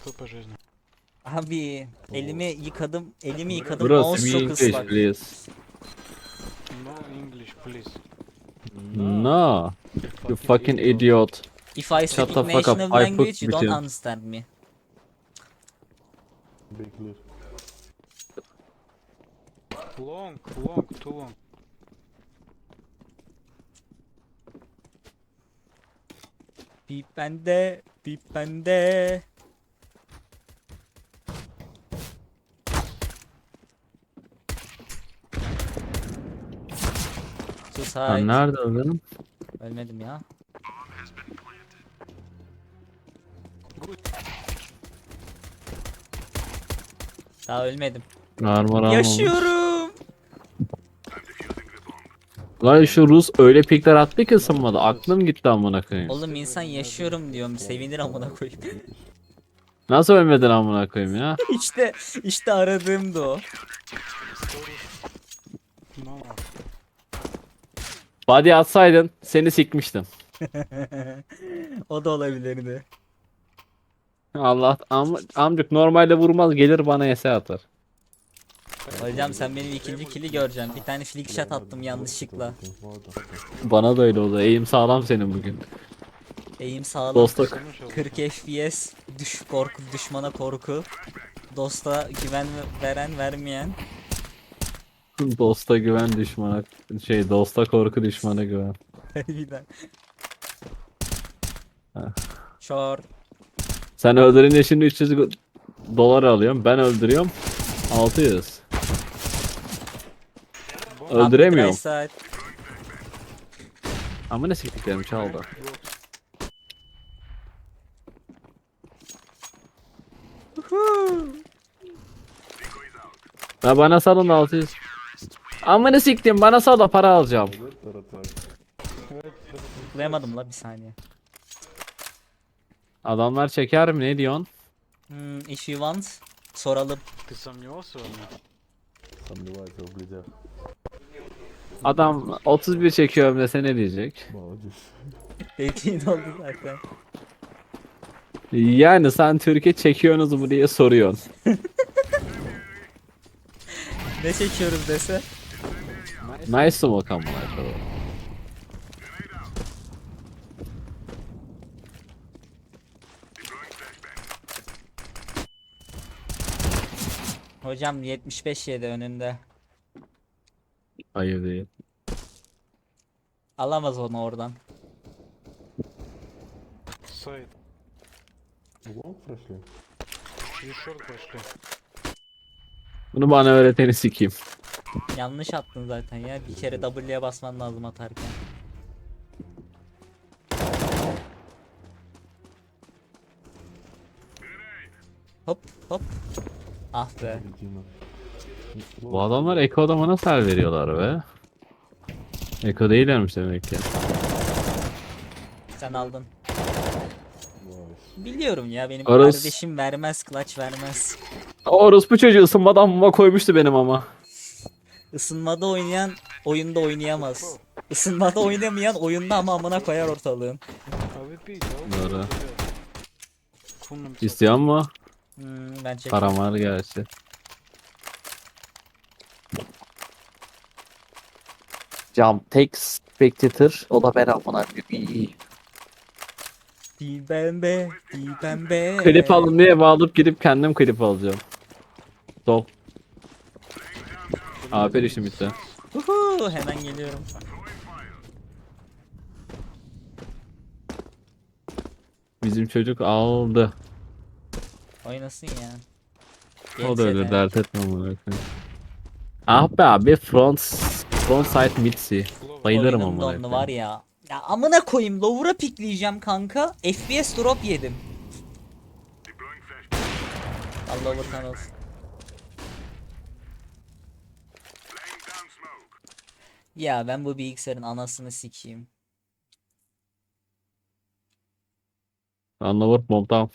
Какой по жизни? Abi elimi yıkadım. Elimi yıkadım. Bro, Mouse speak çok English ıslak. please. No English, please. No. You fucking idiot. If I speak the fuck up, national I put language, you don't bütün- understand me. Be clear. Long, long, too long. Bip bende, bip bende. Sus Sen hay. nerede öldün? Ölmedim ya. Daha ölmedim. Armor almamış. Yaşıyorum. Lan şu Rus öyle pikler attı ki ısınmadı. Aklım gitti amına koyayım. Oğlum insan yaşıyorum diyorum. Sevinir amına koyayım. Nasıl ölmedin amına koyayım ya? işte işte aradığım da o. No. Body atsaydın seni sikmiştim. o da olabilirdi. Allah am amcık normalde vurmaz gelir bana ese atar. Hocam sen benim ikinci kili göreceksin. Bir tane flick shot attım yanlışlıkla. Bana da öyle oldu. Eğim sağlam senin bugün. Eğim sağlam. Dosta 40 FPS. Düş korku, düşmana korku. Dosta güven veren vermeyen. dosta güven düşmana şey dosta korku düşmana güven. Harbiden. Heh. Short. Sen öldürünce şimdi 300 go- dolar alıyorum. Ben öldürüyorum 600. Öldüremiyorum. Ama ne siktiklerim çaldı. Ya bana salın da 600. Ama ne siktim bana sal da para alacağım. Tıklayamadım la bir saniye. Adamlar çeker mi ne diyorsun? Hmm, if you want. Soralım. Ты сомневался во мне? Сомневается в глядях. Adam 31 çekiyorum dese ne diyecek? Молодец. Dediğin oldu zaten. Yani sen Türkiye çekiyorsunuz mu diye soruyorsun. Ne çekiyoruz dese. Nice smoke amına koyayım. Hocam 75 yedi önünde. Hayır değil. Alamaz onu oradan. Сайт. Лонг прошли? И шорт пошли. Bunu bana öğreteni sikeyim. Yanlış attın zaten ya. Bir kere W'ye basman lazım atarken. Hop hop. Ah be. Bu adamlar Eko adama nasıl el veriyorlar be? Eko değillermiş demek ki. Sen aldın. Biliyorum ya benim Aras... kardeşim vermez, clutch vermez. Orospu çocuğu ısınmadan muma koymuştu benim ama. Isınmada oynayan oyunda oynayamaz. Isınmada oynamayan oyunda ama amına koyar ortalığın. Doğru. İsteyen mi? Hmm, ben çekeyim. Param var gerçi. Cam tek spectator o da ben amına koyayım. Dil pembe, dil pembe. Klip alın diye bağlayıp gidip kendim klip alacağım. Top. Aferin işim bitti. Uhu, hemen geliyorum. Bizim çocuk aldı. Oynasın ya. O da de. dert etme koyayım. Ah be abi front front side mid C. Bayılırım Oyunun amına donlu var ya. Ya amına koyayım lower'a pikleyeceğim kanka. FPS drop yedim. Allah lower olsun. Ya ben bu bilgisayarın anasını sikeyim. Anla bomb down.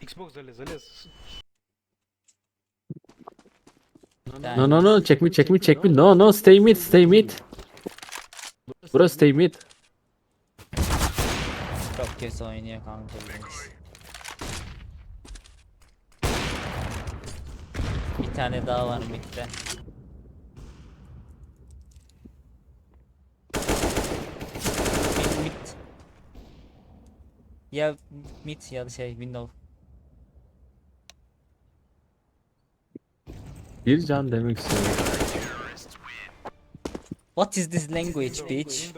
Xbox залез, залез. Yani No no no check me check me check me. No no stay mid stay mid. Bro stay mid. Drop. kötü oynuyor kanka Lynx. Bir tane daha var midde. Mid mid. Ya mid ya da şey window. Bir can demek istiyorum. What is this language bitch?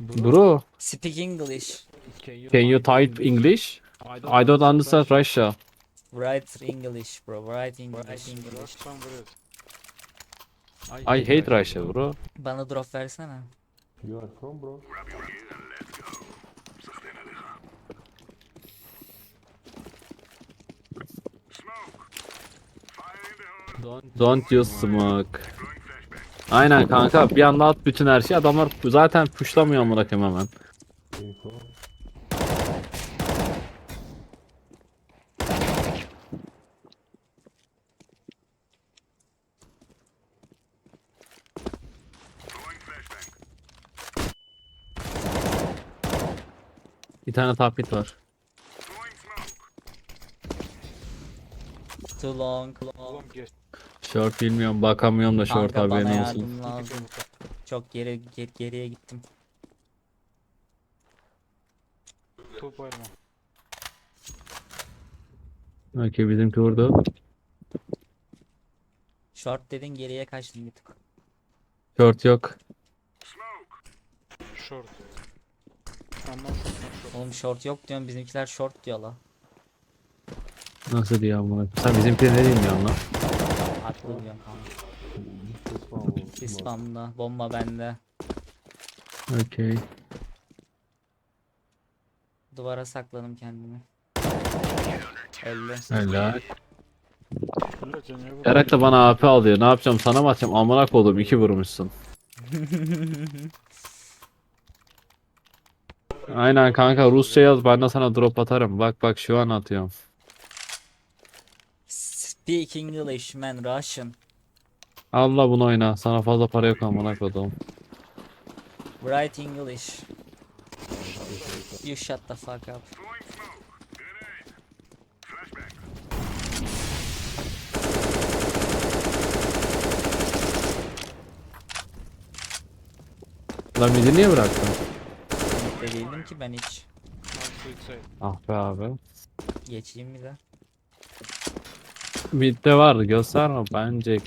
Bro, Speak English. can you type English? I don't understand Russia. Write English bro. Write English. English. else. I hate Russia bro. Bana drop versene. You are from, bro? Don't use smoke. Aynen kanka bir anda at bütün her şeyi adamlar zaten pushlamıyor amına hemen. Bir tane tapit var. Too long. Long. Short bilmiyorum bakamıyorum da short Kanka bana haberin olsun. yardım lazım. Çok geri, geri geriye gittim. Two pylon. Okey bizimki vurdu. Short dedin geriye kaçtım bir tık. Short yok. Short. Not short. Oğlum short yok diyorum bizimkiler short diyor la. Nasıl diyor amına? Sen bizimki ne dinliyorsun lan? Haklı diyorum kanka. This one. Bir spamda. Bomba bende. Okey. Duvara sakladım kendimi. Öldü. Helal. Erak da bana AP alıyor. Ne yapacağım? Sana mı atacağım? Amına koydum. iki vurmuşsun. Aynen kanka Rusça yaz ben de sana drop atarım. Bak bak şu an atıyorum. Speak English man Russian. Allah bunu oyna. Sana fazla para yok amına koydum. Write English. You shut the fuck up. Lan midi niye bıraktın? Midde değildim ki ben hiç. Ah be abi. Geçeyim bir de. Midde var gösterme bence.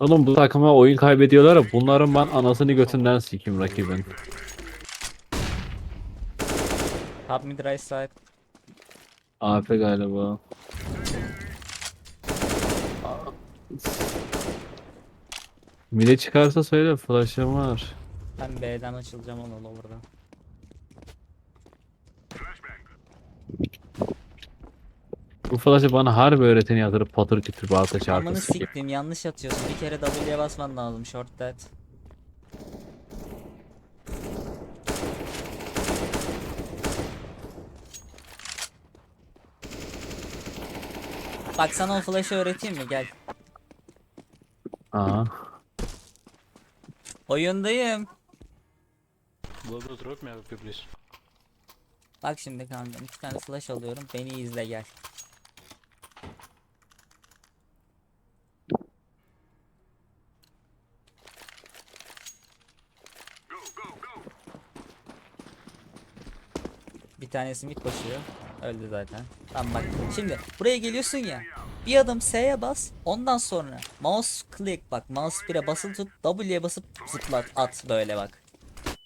Oğlum bu takıma oyun kaybediyorlar ya bunların ben anasını götünden sikeyim rakibin. Top mid right side. AP galiba. Mide çıkarsa söyle flash'ım var. Ben B'den açılacağım onu lower'dan. Bu flash'ı bana harbi öğreteni yatırıp patır kütür bir alta Amını çarpı sikeyim. siktim yanlış atıyorsun. Bir kere W'ye basman lazım short dead. Bak sana o flash'ı öğreteyim mi? Gel. Aa. Oyundayım. Global drop me AWP, please. Bak şimdi kanka iki tane flash alıyorum. Beni izle gel. Bir tanesi mid koşuyor. Öldü zaten. Tamam bak. Şimdi buraya geliyorsun ya. Bir adım S'ye bas. Ondan sonra mouse click bak. Mouse 1'e basılı tut. W'ye basıp zıplat. At böyle bak.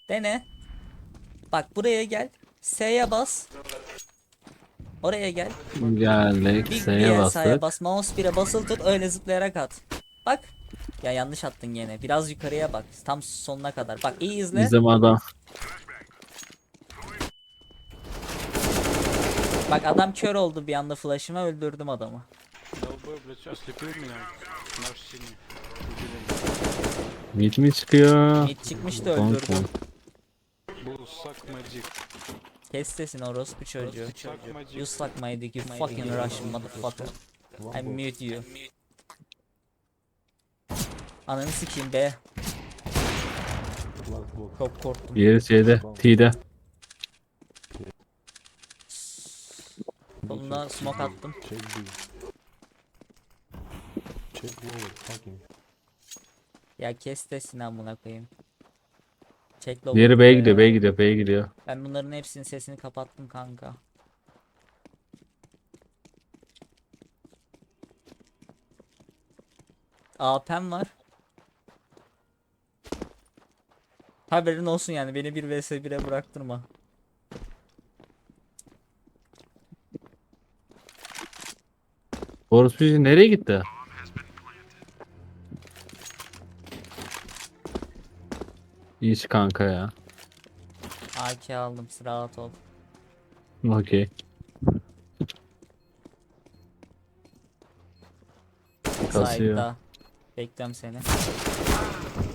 Dene. Bak buraya gel. S'ye bas. Oraya gel. Geldik. Bir S'ye bastık. bas. Mouse 1'e basılı tut. Öyle zıplayarak at. Bak. Ya yanlış attın gene. Biraz yukarıya bak. Tam sonuna kadar. Bak iyi izle. Bizim adam. Bak adam kör oldu bir anda flash'ıma öldürdüm adamı. Долбоёб, блядь, всё, ослепил меня. Наш синий. Убили. Mid mi çıkıyor? Mid çıkmıştı Konk öldürdüm. Bull, suck my dick. Kes sesini orospu çocuğu. Suck my dick. You suck my dick you fucking Russian motherfucker. I mute you. Ananı sikeyim be. Last block. Çok korktum. Diğeri şeyde. T'de. Soluna smoke attım. Check Check lower. Fucking. Ya kes de Sinan buna koyayım. Çek low Diğeri B'ye gidiyor, B'ye gidiyor, B'ye gidiyor. Ben bunların hepsinin sesini kapattım kanka. AP'm var. Haberin olsun yani beni bir vs 1'e bıraktırma. Boris Pici nereye gitti? İyi kanka ya. AK aldım rahat ol. Okey. Kasıyor. Side'da. Bekliyorum seni.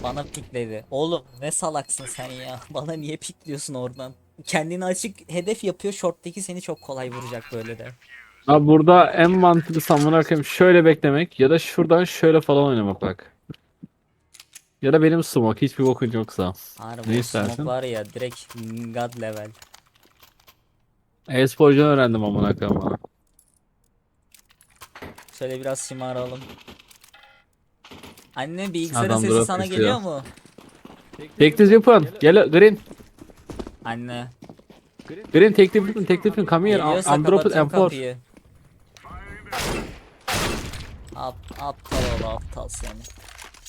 Bana pikledi. Oğlum ne salaksın sen ya. Bana niye pikliyorsun oradan? Kendini açık hedef yapıyor. Short'taki seni çok kolay vuracak böyle de. Abi burada en mantıklı koyayım şöyle beklemek ya da şuradan şöyle falan oynamak bak. Ya da benim smoke hiçbir bokun yoksa. Harbi Ne istersin? smoke var ya direkt god level. E-sporcu öğrendim amına koyayım. Şöyle biraz şımaralım. Anne bilgisayarın Adam sesi drop sana istiyor. geliyor mu? Teklif yapın. Gel Green. Anne. Green teklif yapın. Teklif yapın. Come here. Geliyorsa I'm dropped kapatayım M4. kapıyı. Ap, aptal ol aptal seni.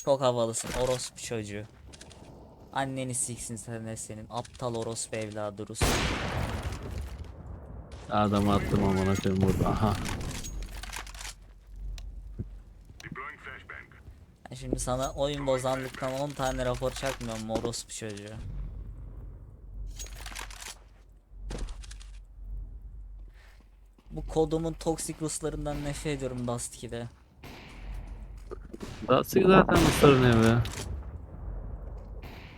Çok havalısın orospu çocuğu. Anneni siksin sen senin aptal orospu evladı Rus. Adamı attım amına koyayım burada. Aha. Ben şimdi sana oyun bozanlıktan 10 tane rapor çakmıyorum orospu çocuğu. Bu kodumun toksik Ruslarından nefret ediyorum Dust 2'de. Dastik zaten Rusların evi.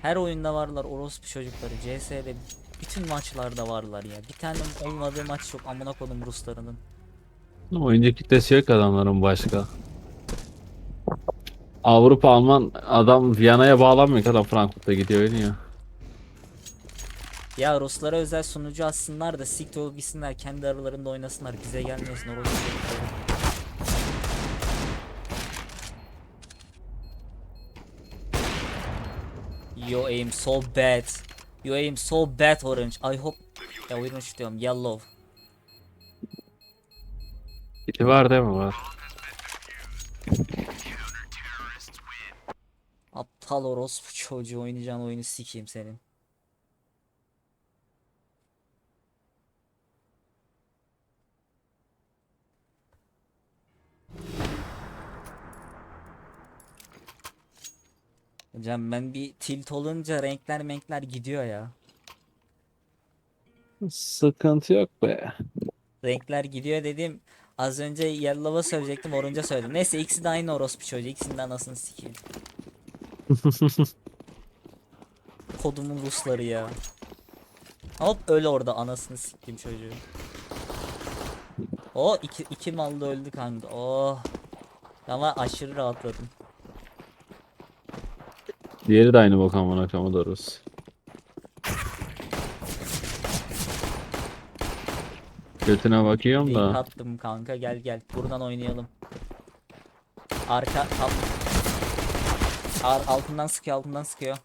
Her oyunda varlar orospu çocukları. CS'de bütün maçlarda varlar ya. Bir tane olmadığı maç yok amına kodum Ruslarının. Oyuncu kitlesi yok adamların başka. Avrupa Alman adam Viyana'ya bağlanmıyor adam Frankfurt'a gidiyor oynuyor. Ya Ruslara özel sunucu açsınlar da siktir olup gitsinler kendi aralarında oynasınlar bize gelmesin orospu çocukları. Your aim so bad. Your aim so bad orange. I hope ya orange diyorum yellow. Kiti var değil mi var? Aptal orospu çocuğu oynayacağın oyunu sikeyim senin. Hocam ben bir tilt olunca renkler menkler gidiyor ya. Sıkıntı yok be. Renkler gidiyor dedim. Az önce yellow'a söyleyecektim orange'a söyledim. Neyse ikisi de aynı orospu çocuğu. İkisinin de anasını sikeyim. Kodumun Rusları ya. Hop öyle orada anasını sikeyim çocuğu. O iki, iki mallı öldü kanka. Oh. Ama aşırı rahatladım. Diğeri de aynı bok amına koyayım o da Rus. Götüne bakıyorum Link da. attım kanka gel gel. Buradan oynayalım. Arka al. Ar altından sıkıyor altından sıkıyor.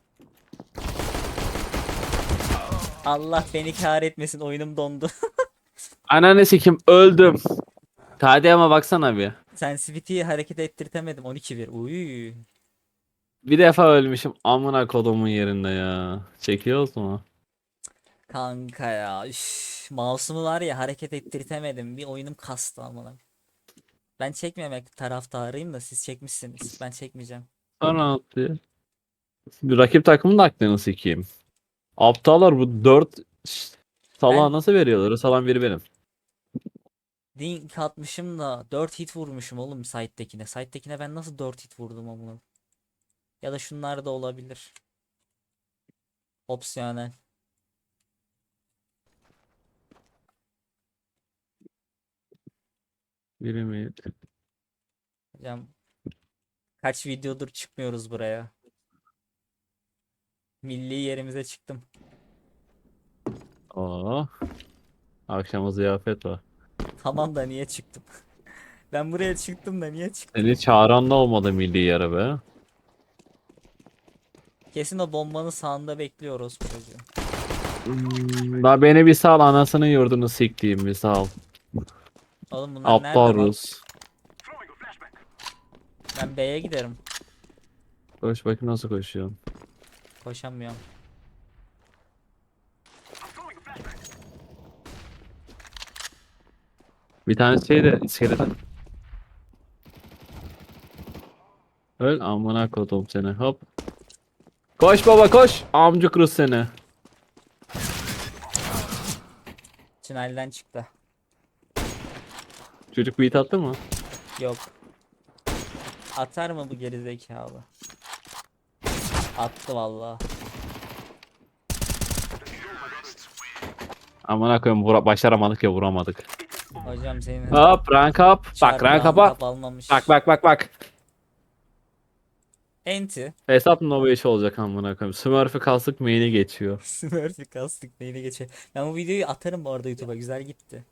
Allah beni kahretmesin oyunum dondu. Ananı sikim öldüm. KDM'e baksana bir. Sensitivity'yi hareket ettirtemedim 12-1. Uy. Bir defa ölmüşüm amına kodumun yerinde ya. Çekiyoruz mu? Kanka ya. Üf, mouse'umu var ya hareket ettirtemedim. Bir oyunum kastı amına. Ben çekmemek taraftarıyım da siz çekmişsiniz. Ben çekmeyeceğim. Sonra attı. Bir rakip takımın da aklını sikeyim. Aptallar bu 4 salağı Ben- nasıl veriyorlar? Salan biri benim. Dink atmışım da 4 hit vurmuşum oğlum site'dekine. Site'dekine ben nasıl 4 hit vurdum amına. Ya da şunlar da olabilir. Opsiyonel. Mi? Hocam Kaç videodur çıkmıyoruz buraya. Milli yerimize çıktım. Oo. Akşama ziyafet var. Tamam da niye çıktım? Ben buraya çıktım da niye çıktım? Seni çağıran da olmadı milli yere be. Kesin o bombanın sağında bekliyoruz çocuğu. Hmm, La beni bir sal anasının yurdunu siktiğim bir sal. Oğlum bunlar nerede Aptal lan? Rus. Ben B'ye giderim. Koş bakayım nasıl koşuyorsun. Koşamıyorum. Bir tane şey de iskelete. Öl amına kodum seni hop. Koş baba koş. Amcık Rus seni. Tünelden çıktı. Çocuk beat attı mı? Yok. Atar mı bu gerizekalı? Attı vallahi. Amına koyayım vura başaramadık ya vuramadık. Hocam senin Hop rank up. Bak çarpı rank up'a. almamış. Bak bak bak bak. Enti. Hesap Nova 5 olacak amına koyayım. Smurf'ı kalsık main'e geçiyor. Smurfy kastık neyine geçe. Ben bu videoyu atarım bu arada YouTube'a güzel gitti.